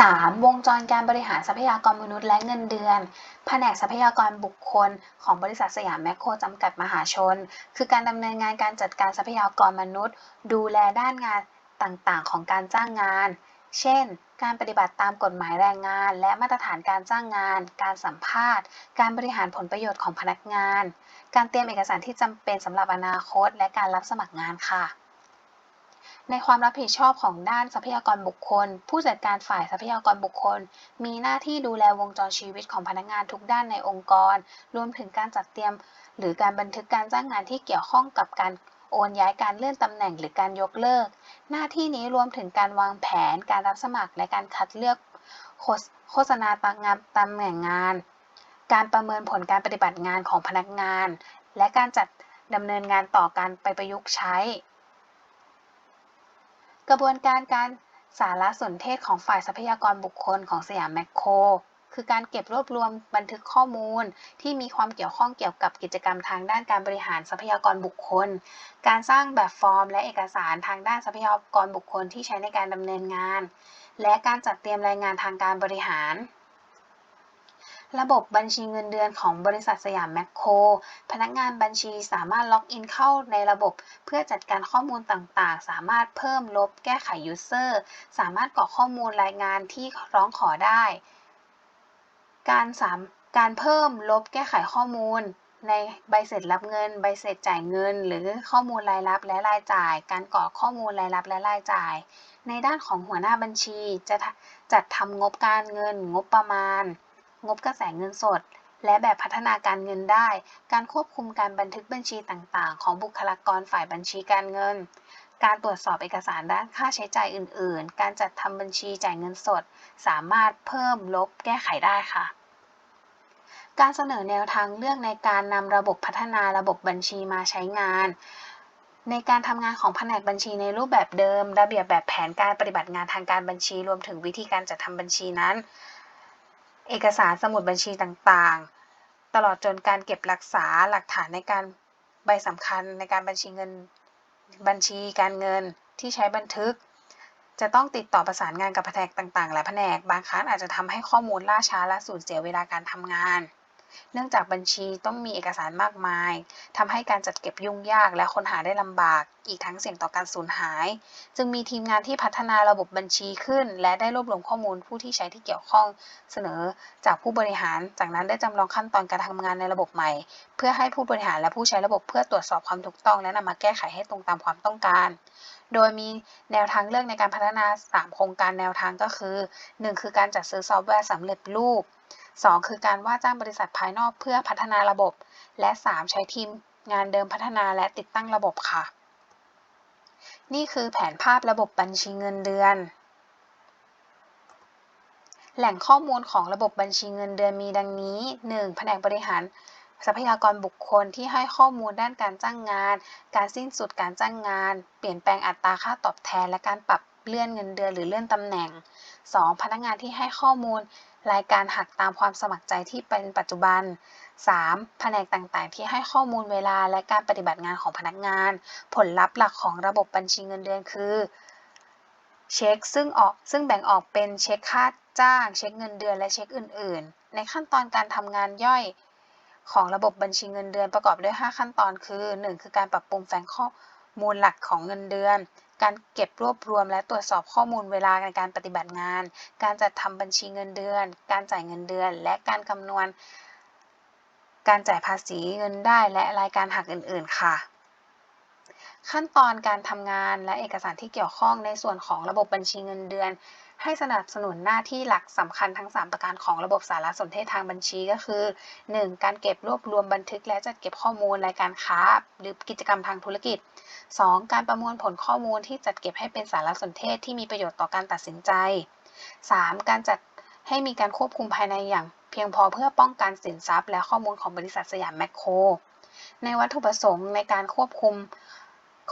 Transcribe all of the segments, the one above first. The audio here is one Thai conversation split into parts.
3. วงจรการบริหารทรัพยากรมนุษย์และเงินเดือน แผนกทรัพยากรบุคคล ของบริษัทสยามแมคโครจำกัดมหาชน คือการดำเนินงานการจัดการทรัพยากรมนุษย์ ดูแลด้านงานต่างๆ ของการจ้างงาน เช่น การปฏิบัติตามกฎหมายแรงงาน และมาตรฐานการจ้างงาน การสัมภาษณ์ การบริหารผลประโยชน์ของพนักงาน การเตรียมเอกสารที่จำเป็นสำหรับอนาคต และการรับสมัครงานค่ะ ในความรับผิดชอบของด้านทรัพยากรบุคคล ผู้จัดการฝ่ายทรัพยากรบุคคล มีหน้าที่ดูแลวงจรชีวิตของพนักงานทุกด้านในองค์กร รวมถึงการจัดเตรียม หรือการบันทึกการจ้างงานที่เกี่ยวข้องกับการโอนย้ายการเลื่อนตำแหน่งหรือการยกเลิก หน้าที่นี้รวมถึงการวางแผน การรับสมัครและการคัดเลือกโฆษณาตางานตำแหน่งงาน การประเมินผลการปฏิบัติงานของพนักงาน และการจัดดำเนินงานต่อการไปประยุกต์ใช้ ระบวนการการสารสนเทศของฝ่ายทรัพยากรบุคคลของสยามแมคโคร คือการเก็บรวบรวมบันทึกข้อมูล ที่มีความเกี่ยวข้องเกี่ยวกับกิจกรรมทางด้านการบริหารทรัพยากรบุคคล การสร้างแบบฟอร์ม และเอกสารทางด้านทรัพยากรบุคคลที่ใช้ในการดำเนินงาน และการจัดเตรียมรายงานทางการบริหาร ระบบบัญชีเงินเดือนของบริษัทสยามแมคโคร พนักงานบัญชีสามารถล็อกอินเข้าในระบบ เพื่อจัดการข้อมูลต่างๆ สามารถเพิ่มลบแก้ไขยูเซอร์ สามารถกรอกข้อมูลรายงานที่ร้องขอได้ การสามการเพิ่มลบแก้ไขข้อมูล ในใบเสร็จรับเงิน ใบเสร็จจ่ายเงิน หรือข้อมูลรายรับและรายจ่าย การกรอกข้อมูลรายรับและรายจ่าย ในด้านของหัวหน้าบัญชีจะจัดทำงบการเงิน งบประมาณ งบกระแสเงินสด และแบบพัฒนาการเงินได้ การควบคุมการบันทึกบัญชีต่างๆ ของบุคลากรฝ่ายบัญชีการเงิน การตรวจสอบเอกสารด้านค่าใช้จ่ายอื่น ๆ การจัดทำบัญชีจ่ายเงินสด สามารถเพิ่มลบแก้ไขได้ค่ะการเสนอแนวทางเลือกในการนำระบบพัฒนาระบบบัญชีมาใช้งาน ในการทำงานของแผนกบัญชีในรูปแบบเดิม ระเบียบแบบแผนการปฏิบัติงานทางการบัญชี รวมถึงวิธีการจัดทำบัญชีนั้น เอกสารสมุดบัญชีต่างๆ ตลอดจนการเก็บรักษาหลักฐานในการใบสำคัญในการบัญชีเงินบัญชีการเงินที่ใช้บันทึก จะต้องติดต่อประสานงานกับแผนกต่างๆและแผนก บางครั้งอาจจะทำให้ข้อมูลล่าช้าและสูญเสียเวลาการทำงาน เนื่องจากบัญชีต้องมีเอกสารมากมายทำให้การจัดเก็บยุ่งยากและค้นหาได้ลำบาก อีกทั้งเสี่ยงต่อการสูญหาย จึงมีทีมงานที่พัฒนาระบบบัญชีขึ้น และได้รวบรวมข้อมูลผู้ที่ใช้ที่เกี่ยวข้องเสนอจากผู้บริหาร จากนั้นได้จำลองขั้นตอนการทำงานในระบบใหม่ เพื่อให้ผู้บริหารและผู้ใช้ระบบเพื่อตรวจสอบความถูกต้อง และนำมาแก้ไขให้ตรงตามความต้องการโดยมีแนวทางเลือกในการพัฒนา 3 โครงการแนวทางก็คือ 1 คือการจัดซื้อซอฟต์แวร์สำเร็จรูป 2 คือการว่าจ้างบริษัทภายนอกเพื่อพัฒนาระบบ และ 3 ใช้ทีมงานเดิมพัฒนาและติดตั้งระบบค่ะ นี่คือแผนภาพระบบบัญชีเงินเดือน แหล่งข้อมูลของระบบบัญชีเงินเดือนมีดังนี้ 1. แผนกบริหารทรัพยากรบุคคลที่ให้ข้อมูลด้านการจ้างงาน การสิ้นสุดการจ้างงาน เปลี่ยนแปลงอัตราค่าตอบแทน และการปรับ เลื่อนเงินเดือนหรือเลื่อนตำแหน่ง 2. พนักงานที่ให้ข้อมูลรายการหักตามความสมัครใจที่เป็นปัจจุบัน 3. แผนกต่างๆ ที่ให้ข้อมูลเวลาและการปฏิบัติงานของพนักงาน ผลลัพธ์หลักของระบบบัญชีเงินเดือนคือเช็คซึ่งออกซึ่งแบ่งออกเป็นเช็คค่าจ้าง เช็คเงินเดือนและเช็คอื่น ๆ ในขั้นตอนการทำงานย่อยของระบบบัญชีเงินเดือนประกอบด้วย 5 ขั้นตอนคือ 1. คือการปรับปรุงแฟ้งข้อมูลหลักของเงินเดือน การเก็บรวบรวมและตรวจสอบข้อมูลเวลาในการปฏิบัติงาน การจัดทำบัญชีเงินเดือน การจ่ายเงินเดือน และการคำนวณ การจ่ายภาษีเงินได้และรายการหักอื่น ๆ ค่ะ ขั้นตอนการทำงานและเอกสารที่เกี่ยวข้องในส่วนของระบบบัญชีเงินเดือน ให้สนับสนุนหน้าที่หลักสำคัญทั้ง 3 ประการของระบบสารสนเทศทางบัญชีก็คือ 1. การเก็บรวบรวมบันทึกและจัดเก็บข้อมูลรายการค้า หรือกิจกรรมทางธุรกิจ 2. การประมวลผลข้อมูลที่จัดเก็บให้เป็นสารสนเทศที่มีประโยชน์ต่อการตัดสินใจ 3. การจัดให้มีการควบคุมภายในอย่าง เพียงพอเพื่อป้องกันสินทรัพย์ และข้อมูลของบริษัทสยามแมคโคร ในวัตถุประสงค์ในการควบคุม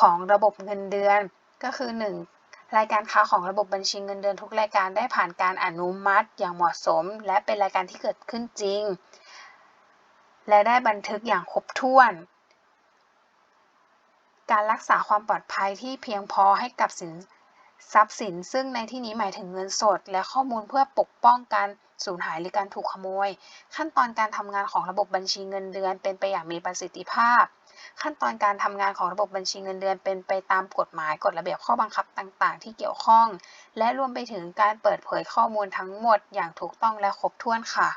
ของระบบเงินเดือน ก็คือ 1. รายการค้าของระบบบัญชีเงินเดือนทุกรายการได้ผ่านการอนุมัติอย่างเหมาะสม และเป็นรายการที่เกิดขึ้นจริง และได้บันทึกอย่างครบถ้วน การรักษาความปลอดภัยที่เพียงพอให้กับสินทรัพย์สิน ซึ่งในที่นี้หมายถึงเงินสด และข้อมูลเพื่อปกป้องการสูญหายหรือการถูกขโมย ขั้นตอนการทำงานของระบบบัญชีเงินเดือนเป็นไปอย่างมีประสิทธิภาพ ขั้นตอนการทำงานของระบบบัญชีเงินเดือนเป็นไปตามกฎหมายกฎระเบียบข้อบังคับต่าง ๆ ที่เกี่ยวข้อง และรวมไปถึงการเปิดเผยข้อมูลทั้งหมดอย่างถูกต้องและครบถ้วนค่ะ